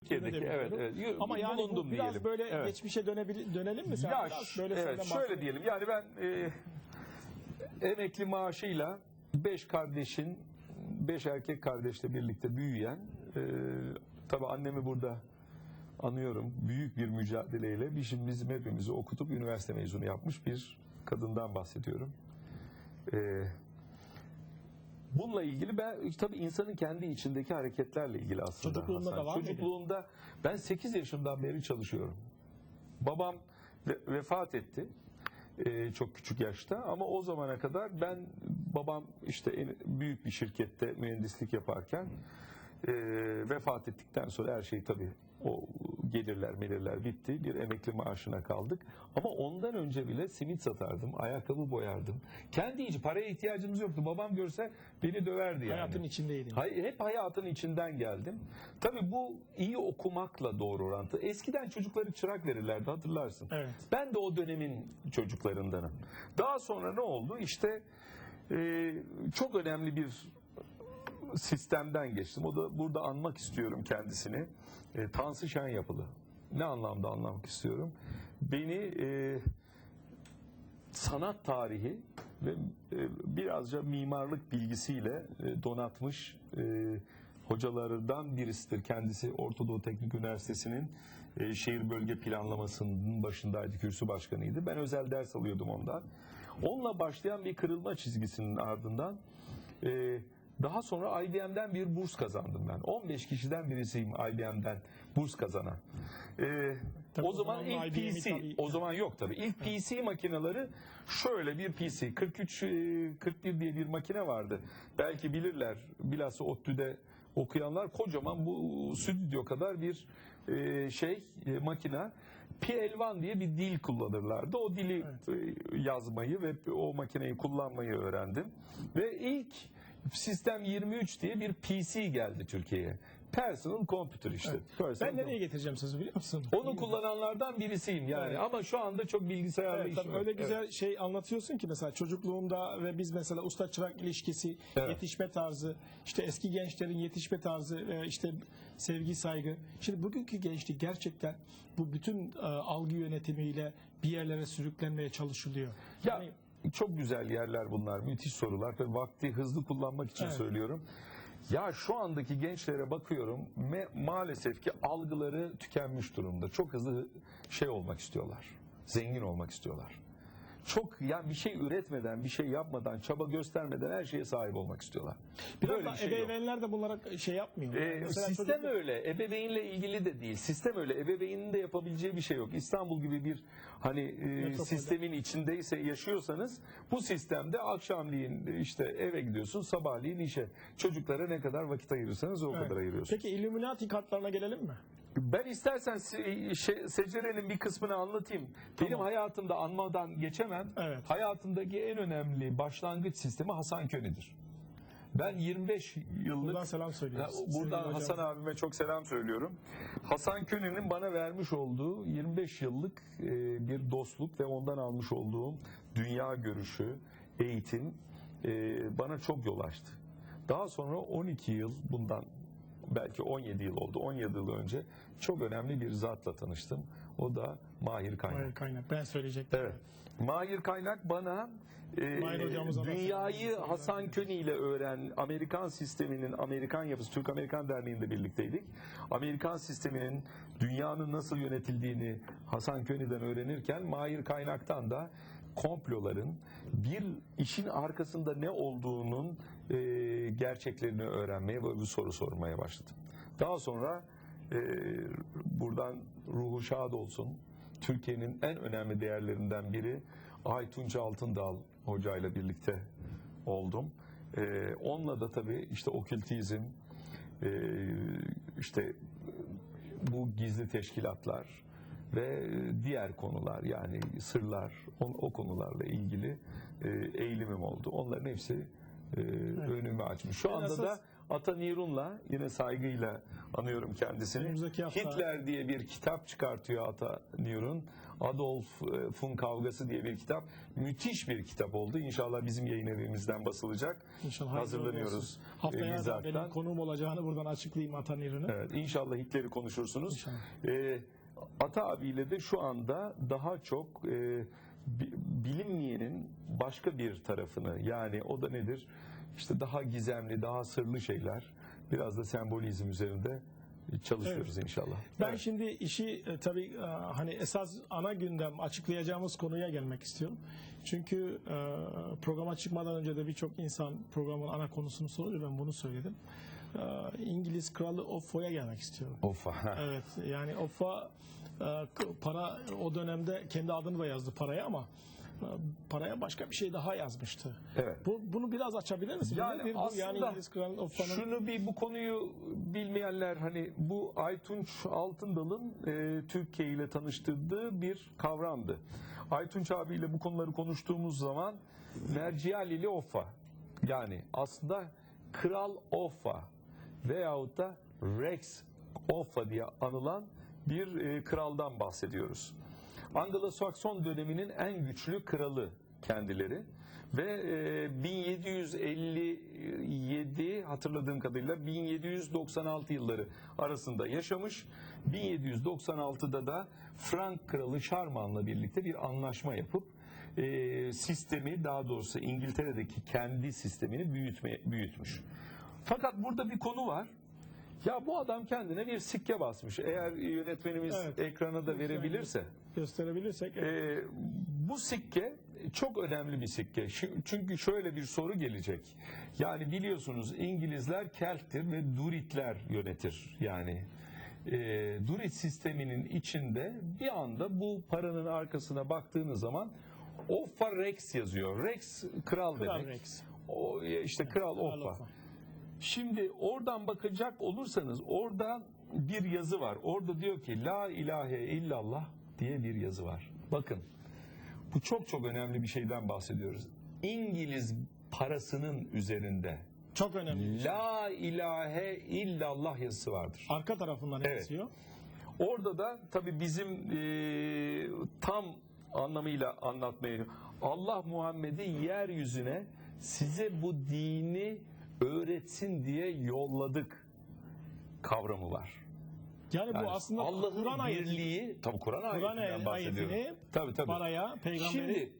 Türkiye'deki evet, evet. Y- Ama yani bu bulundum biraz diyelim. böyle Evet. geçmişe dönebil dönelim mi sen? Ya Biraz böyle evet senden şöyle diyelim yani ben e, emekli maaşıyla beş kardeşin beş erkek kardeşle birlikte büyüyen e, tabi annemi burada anıyorum büyük bir mücadeleyle bizim, bizim hepimizi okutup üniversite mezunu yapmış bir kadından bahsediyorum. E, bununla ilgili ben tabii insanın kendi içindeki hareketlerle ilgili aslında. Çocukluğunda Hasan. da var mıydı? Çocukluğumda ben 8 yaşından beri çalışıyorum. Babam ve- vefat etti e, çok küçük yaşta ama o zamana kadar ben babam işte en- büyük bir şirkette mühendislik yaparken e, vefat ettikten sonra her şey tabii o gelirler melirler bitti bir emekli maaşına kaldık ama ondan önce bile simit satardım ayakkabı boyardım kendi içi paraya ihtiyacımız yoktu babam görse beni döverdi yani. Hayatın içindeydin. Hay- hep hayatın içinden geldim. Tabii bu iyi okumakla doğru orantı. Eskiden çocukları çırak verirlerdi hatırlarsın. Evet. Ben de o dönemin çocuklarındanım. Daha sonra ne oldu? İşte e, çok önemli bir sistemden geçtim. O da burada anmak istiyorum kendisini. E, Tansı Şen yapılı. Ne anlamda anlamak istiyorum? Beni e, sanat tarihi ve e, birazca mimarlık bilgisiyle e, donatmış e, hocalarından birisidir. Kendisi Ortadoğu Teknik Üniversitesi'nin e, şehir bölge planlamasının başındaydı, kürsü başkanıydı. Ben özel ders alıyordum ondan. Onunla başlayan bir kırılma çizgisinin ardından e, daha sonra IBM'den bir burs kazandım ben. 15 kişiden birisiyim IBM'den burs kazanan. E, Tabii o zaman ilk IBM'i PC, tabii- o zaman yok tabii. İlk PC makineleri şöyle bir PC. 43 e, 41 diye bir makine vardı. Belki bilirler. Bilhassa ODTÜ'de okuyanlar kocaman bu stüdyo kadar bir e, şey e, makine. PL1 diye bir dil kullanırlardı. O dili e, yazmayı ve o makineyi kullanmayı öğrendim. Ve ilk Sistem 23 diye bir PC geldi Türkiye'ye. Personal Computer işte. Personal Ben nereye getireceğim sözü biliyor musun? onu kullananlardan birisiyim yani Evet. ama şu anda çok bilgisayarla Evet, işim öyle Evet. güzel şey anlatıyorsun ki mesela çocukluğumda ve biz mesela usta çırak ilişkisi, Evet. yetişme tarzı, işte eski gençlerin yetişme tarzı, işte sevgi saygı. Şimdi bugünkü gençlik gerçekten bu bütün e, algı yönetimiyle bir yerlere sürüklenmeye çalışılıyor. Ya Yani çok güzel yerler bunlar, müthiş sorular ve vakti hızlı kullanmak için Evet. söylüyorum. Ya şu andaki gençlere bakıyorum me- maalesef ki algıları tükenmiş durumda. Çok hızlı şey olmak istiyorlar. Zengin olmak istiyorlar. Çok ya bir şey üretmeden, bir şey yapmadan, çaba göstermeden her şeye sahip olmak istiyorlar. biraz Böyle da bir şey yok. ebeveynler de bunlara şey yapmıyor. Ee, mesela sistem çocuk- öyle. Ebeveynle ilgili de değil. Sistem öyle. Ebeveynin de yapabileceği bir şey yok. İstanbul gibi bir hani e, sistemin içindeyse yaşıyorsanız bu sistemde akşamleyin işte eve gidiyorsun, sabahleyin işe. Çocuklara ne kadar vakit ayırırsanız o Evet. kadar ayırıyorsunuz. Peki Illuminati kartlarına gelelim mi? Ben istersen se- şey, Secere'nin bir kısmını anlatayım. Benim hayatımda anmadan geçemem. Evet. Hayatımdaki en önemli başlangıç sistemi Hasan Köni'dir. Ben 25 yıllık Buradan selam ya, söylüyoruz. buradan Sevgili Hasan hocam. abime çok selam söylüyorum. Hasan Köni'nin bana vermiş olduğu 25 yıllık e, bir dostluk ve ondan almış olduğum dünya görüşü, eğitim e, bana çok yol açtı. Daha sonra 12 yıl bundan belki 17 yıl oldu. 17 yıl önce çok önemli bir zatla tanıştım. O da Mahir Kaynak. Hayır, kaynak. Ben söyleyecektim. Evet. Mahir Kaynak bana e, Mahir dünyayı. Hasan Köni ile öğren, Amerikan sisteminin, Amerikan yapısı, Türk Amerikan Derneği'nde birlikteydik. Amerikan sisteminin dünyanın nasıl yönetildiğini Hasan Köni'den öğrenirken Mahir Kaynak'tan da komploların bir işin arkasında ne olduğunun e, gerçeklerini öğrenmeye ve bir soru sormaya başladım. Daha sonra e, buradan ruhu şad olsun. Türkiye'nin en önemli değerlerinden biri Aytunç Altındal hocayla birlikte oldum. Ee, onunla da tabii işte okültizm, e, işte bu gizli teşkilatlar ve diğer konular yani sırlar o, o konularla ilgili e, eğilimim oldu. Onların hepsi e, önümü açmış. Şu Ben anda esas- da Ata Nirun'la yine saygıyla anıyorum kendisini. Hafta- Hitler diye bir kitap çıkartıyor Ata Nirun. Adolf'un Kavgası diye bir kitap. Müthiş bir kitap oldu. İnşallah bizim yayın evimizden basılacak. İnşallah Hazırlanıyoruz. olsun. e, Haftaya da benim konuğum olacağını buradan açıklayayım Atan İrün'ü. Evet, inşallah Hitler'i konuşursunuz. İnşallah. Ee, Ata abiyle de şu anda daha çok e, bi- bilinmeyenin başka bir tarafını yani o da nedir? İşte daha gizemli, daha sırlı şeyler. Biraz da sembolizm üzerinde çalışıyoruz inşallah. Ben Evet. şimdi işi e, tabii e, hani esas ana gündem açıklayacağımız konuya gelmek istiyorum. Çünkü e, programa çıkmadan önce de birçok insan programın ana konusunu soruyor. Ben bunu söyledim. E, İngiliz Kralı Offo'ya gelmek istiyorum. Of, ha. Evet yani Offa e, para o dönemde kendi adını da yazdı paraya ama e, paraya başka bir şey daha yazmıştı. Evet. Bu, bunu biraz açabilir misin? Yani Nedir bu? aslında yani İngiliz Kralı Offa'nın Şunu bir bu konuyu bilmeyenler hani bu Aytunç Altındal'ın e, Türkiye ile tanıştırdığı bir kavramdı. Aytunç abiyle bu konuları konuştuğumuz zaman Mercialili Offa yani aslında Kral Offa veyahut da Rex Offa diye anılan bir e, kraldan bahsediyoruz. Anglo-Sakson döneminin en güçlü kralı kendileri ve e, 1757 hatırladığım kadarıyla 1796 yılları arasında yaşamış. 1796'da da Frank kralı Şarman'la birlikte bir anlaşma yapıp e, sistemi daha doğrusu İngiltere'deki kendi sistemini büyütme, büyütmüş. Fakat burada bir konu var. Ya bu adam kendine bir sikke basmış. Eğer yönetmenimiz Evet. ekrana da verebilirse. gösterebilirsek Ee, bu sikke çok önemli bir sikke. Çünkü şöyle bir soru gelecek. Yani biliyorsunuz İngilizler Kelt'tir ve Duritler yönetir. Yani e, Durit sisteminin içinde bir anda bu paranın arkasına baktığınız zaman Offa Rex yazıyor. Rex kral, Kral demek. Rex. O işte kral Kral Offa. Offa. Şimdi oradan bakacak olursanız orada bir yazı var. Orada diyor ki La ilahe illallah diye bir yazı var. Bakın bu çok çok önemli bir şeyden bahsediyoruz. İngiliz parasının üzerinde Çok önemli. La ilahe illallah yazısı vardır. Arka tarafından Evet. yazıyor. Orada da tabii bizim e, tam anlamıyla anlatmayı Allah Muhammed'i yeryüzüne size bu dini öğretsin diye yolladık kavramı var. Yani Yani bu aslında Allah'ın birliği, tabii Kur'an ayetinden bahsediyorum. ayetini Tabii tabii. paraya, peygamberi, Şimdi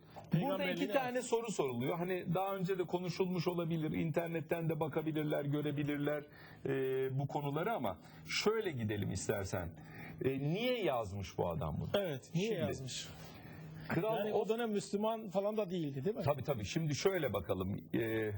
burada iki tane soru soruluyor. Hani daha önce de konuşulmuş olabilir. İnternetten de bakabilirler, görebilirler e, bu konuları ama şöyle gidelim istersen. E, niye yazmış bu adam bunu? Evet, niye Şimdi, yazmış? Kral Yani o dönem Müslüman falan da değildi değil mi? Tabii tabii. Şimdi şöyle bakalım. Ee,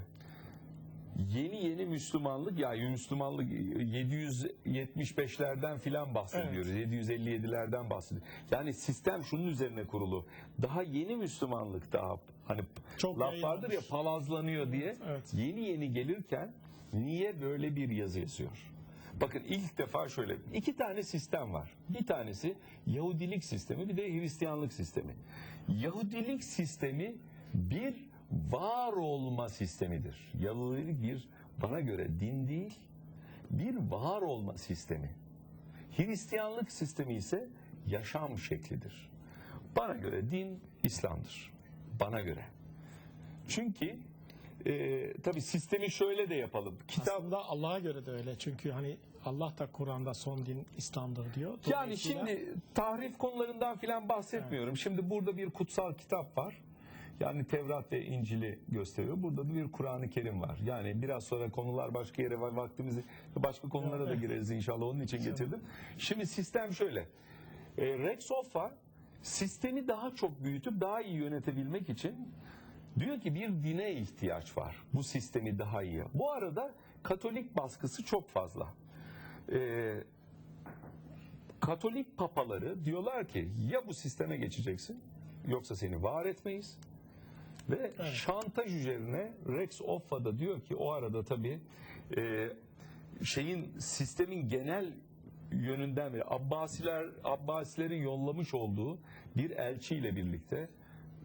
yeni yeni Müslümanlık ya Müslümanlık 775'lerden filan bahsediyoruz. 757'lerden bahsediyoruz. Yani sistem şunun üzerine kurulu. Daha yeni Müslümanlık daha hani Çok laf vardır ya palazlanıyor diye. evet. Yeni yeni gelirken niye böyle bir yazı yazıyor? Bakın ilk defa şöyle iki tane sistem var. Bir tanesi Yahudilik sistemi bir de Hristiyanlık sistemi. Yahudilik sistemi bir var olma sistemidir. Yahudilik bir bana göre din değil bir var olma sistemi. Hristiyanlık sistemi ise yaşam şeklidir. Bana göre din İslam'dır. Bana göre. Çünkü e, tabii sistemi şöyle de yapalım. Kitap Aslında Allah'a göre de öyle. Çünkü hani Allah da Kur'an'da son din İslam'dır diyor. Yani şimdi tahrif konularından filan bahsetmiyorum. Şimdi burada bir kutsal kitap var. Yani Tevrat ve İncil'i gösteriyor. Burada da bir Kur'an-ı Kerim var. Yani biraz sonra konular başka yere var. Vaktimizi başka konulara da gireriz inşallah. Onun için getirdim. Şimdi sistem şöyle. E, Rex Offa sistemi daha çok büyütüp daha iyi yönetebilmek için diyor ki bir dine ihtiyaç var. Bu sistemi daha iyi. Bu arada Katolik baskısı çok fazla. E, Katolik papaları diyorlar ki ya bu sisteme geçeceksin yoksa seni var etmeyiz. Ve şantaj üzerine Rex Offa da diyor ki o arada tabii e, şeyin sistemin genel yönünden beri Abbasiler Abbasilerin yollamış olduğu bir elçiyle birlikte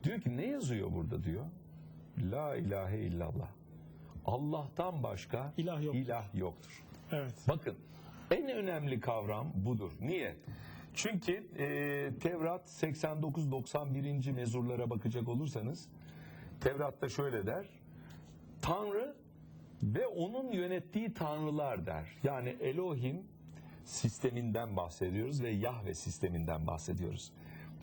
diyor ki ne yazıyor burada diyor. La ilahe illallah. Allah'tan başka İlah yoktur. ilah yoktur. Evet. Bakın en önemli kavram budur. Niye? Çünkü e, Tevrat 89-91. mezurlara bakacak olursanız Tevrat'ta şöyle der. Tanrı ve onun yönettiği tanrılar der. Yani Elohim sisteminden bahsediyoruz ve Yahve sisteminden bahsediyoruz.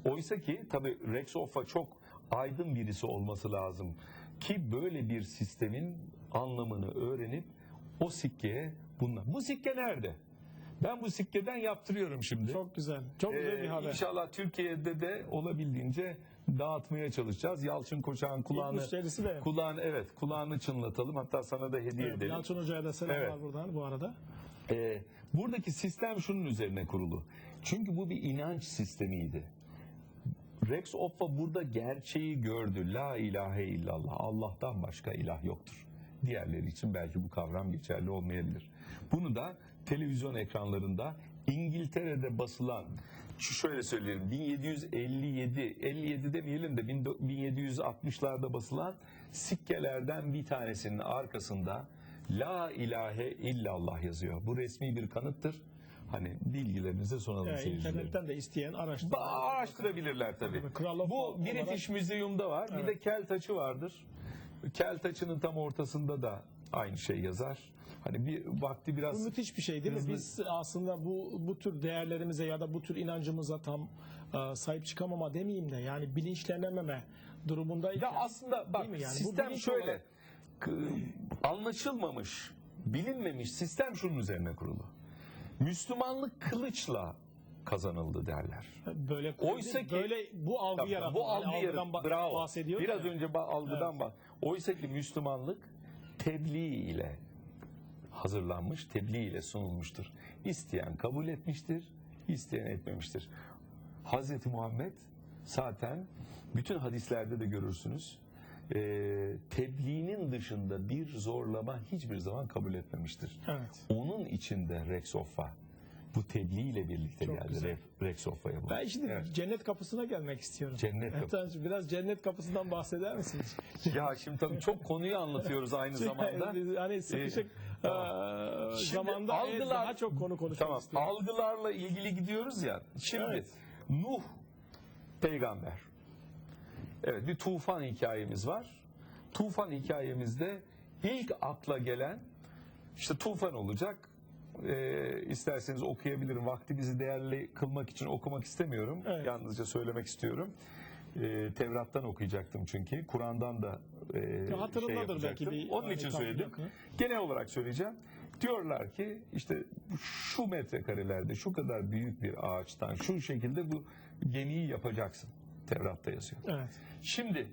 Oysa ki tabi Rex Offa çok aydın birisi olması lazım ki böyle bir sistemin anlamını öğrenip o sikkeye bunlar. Bu sikke nerede? Ben bu sikkeden yaptırıyorum şimdi. Çok güzel. Çok güzel bir Ee, haber. İnşallah Türkiye'de de olabildiğince dağıtmaya çalışacağız. Yalçın Koçak'ın kulağını müşterisi de kulağını evet kulağını çınlatalım. Hatta sana da hediye Evet, edelim. Yalçın Hoca'ya da selamlar Evet. buradan bu arada. Ee, buradaki sistem şunun üzerine kurulu. Çünkü bu bir inanç sistemiydi. Rex Offa burada gerçeği gördü. La ilahe illallah. Allah'tan başka ilah yoktur. Diğerleri için belki bu kavram geçerli olmayabilir. Bunu da televizyon ekranlarında İngiltere'de basılan şu şöyle söyleyelim 1757 57 demeyelim de 1760'larda basılan sikkelerden bir tanesinin arkasında La ilahe illallah yazıyor. Bu resmi bir kanıttır. Hani bilgilerinize sunalım Evet, seyircilerim. internetten de isteyen Araştırabilirler tabii. Tabii, Kral of Bu olarak- British Museum'da var. Bir de kel taçı vardır. Kel taçının tam ortasında da aynı şey yazar. Hani bir vakti Bu biraz müthiş bir şey değil mi? Biz aslında bu bu tür değerlerimize ya da bu tür inancımıza tam e, sahip çıkamama demeyeyim de yani bilinçlenememe durumundayken. ya aslında bak yani? Bu sistem şöyle. olarak- Anlaşılmamış, bilinmemiş sistem şunun üzerine kurulu. Müslümanlık kılıçla kazanıldı derler. böyle Oysa ki- böyle bu algı Tabii, yaratma. bu Yani algı algıdan yarat- ba- Bravo. bahsediyoruz Biraz ya. önce ba- algıdan bak. Oysa ki Müslümanlık tebliğ ile hazırlanmış, tebliğ ile sunulmuştur. İsteyen kabul etmiştir, isteyen etmemiştir. Hazreti Muhammed zaten bütün hadislerde de görürsünüz. E, tebliğinin dışında bir zorlama hiçbir zaman kabul etmemiştir. Evet. Onun içinde Rex Offa bu tebliğ ile birlikte Çok geldi güzel. Re- Rex Offa'ya bu. Ben şimdi Evet. cennet kapısına gelmek istiyorum. Cennet kapı- Ertan'cığım, biraz cennet kapısından bahseder misiniz? Ya şimdi tabii çok konuyu anlatıyoruz aynı zamanda. Hani sıkışık Ee, tamam. Şimdi zamanda algılar- daha çok konu konuşmak Tamam. istiyorum. Algılarla ilgili gidiyoruz ya. Şimdi Evet. Nuh peygamber. Evet bir tufan hikayemiz var. Tufan hikayemizde ilk akla gelen işte tufan olacak. Ee, isterseniz okuyabilirim. Vaktimizi değerli kılmak için okumak istemiyorum. Evet. Yalnızca söylemek istiyorum. Ee, Tevrat'tan okuyacaktım çünkü. Kur'an'dan da e, belki yapacaktım. bir- Onun için söyledim. yakını. Genel olarak söyleyeceğim. Diyorlar ki işte şu metrekarelerde şu kadar büyük bir ağaçtan şu şekilde bu gemiyi yapacaksın. Tevrat'ta yazıyor. Evet. Şimdi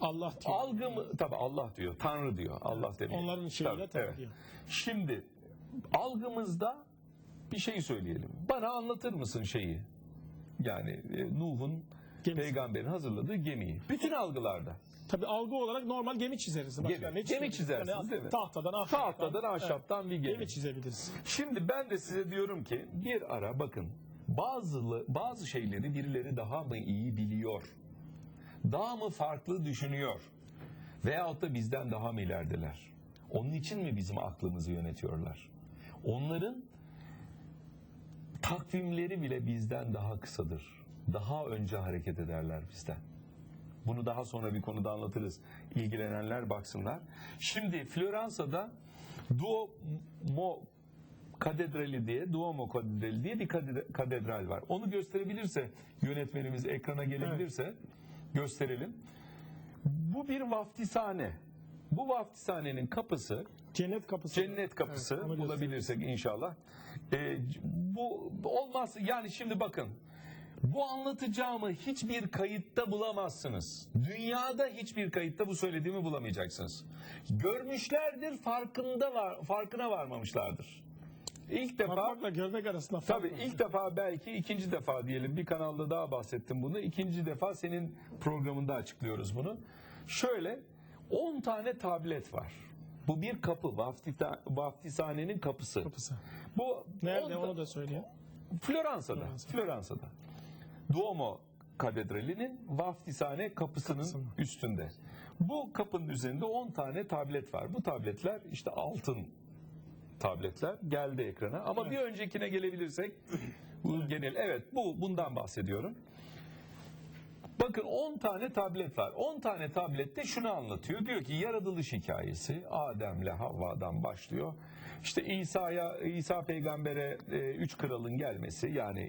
Allah diyor. algı mı? Tabi Allah diyor. Tanrı diyor. Allah demiyor. Onların şeyiyle Tabii, tabii evet. diyor. Şimdi algımızda bir şey söyleyelim. Bana anlatır mısın şeyi? Yani e, Nuh'un Gemisi. peygamberin hazırladığı gemiyi. Bütün algılarda. Tabii algı olarak normal gemi çizeriz. Başka Gemi. ne Gemi çizersiniz, Yani değil mi? Tahtadan, ahşaptan. Tahtadan ahşaptan bir Evet, gemi. gemi çizebiliriz. Şimdi ben de size diyorum ki bir ara bakın bazı bazı şeyleri birileri daha mı iyi biliyor? Daha mı farklı düşünüyor? Veyahut da bizden daha mı ilerideler? Onun için mi bizim aklımızı yönetiyorlar? Onların takvimleri bile bizden daha kısadır. Daha önce hareket ederler bizden. Bunu daha sonra bir konuda anlatırız. İlgilenenler baksınlar. Şimdi Floransa'da Duomo Katedrali diye, Duomo Katedrali diye bir katedral var. Onu gösterebilirse yönetmenimiz ekrana gelebilirse gösterelim. Bu bir vaftishane. Bu vaftizhanenin kapısı Cennet kapısı. Cennet kapısı Evet, bulabilirsek inşallah. Ee, bu olmaz yani şimdi bakın bu anlatacağımı hiçbir kayıtta bulamazsınız. Dünyada hiçbir kayıtta bu söylediğimi bulamayacaksınız. Görmüşlerdir, farkında var, farkına varmamışlardır. İlk defa Bakmakla görmek arasında fark Tabii var. ilk defa belki ikinci defa diyelim bir kanalda daha bahsettim bunu. İkinci defa senin programında açıklıyoruz bunu. Şöyle 10 tane tablet var. Bu bir kapı, vaftita, vaftizhanenin kapısı. kapısı. Bu Nerede on- onu da söyleyeyim. Floransa'da. Floransa. Floransa'da. Duomo Katedrali'nin vaftizhane kapısının Kapısı mı? üstünde. Bu kapının üzerinde 10 tane tablet var. Bu tabletler işte altın tabletler geldi ekrana. Ama bir öncekine gelebilirsek bu genel evet bu bundan bahsediyorum. Bakın 10 tane tablet var. 10 tane tablette şunu anlatıyor. Diyor ki yaratılış hikayesi Adem'le Havva'dan başlıyor. İşte İsa'ya İsa peygambere e, üç kralın gelmesi yani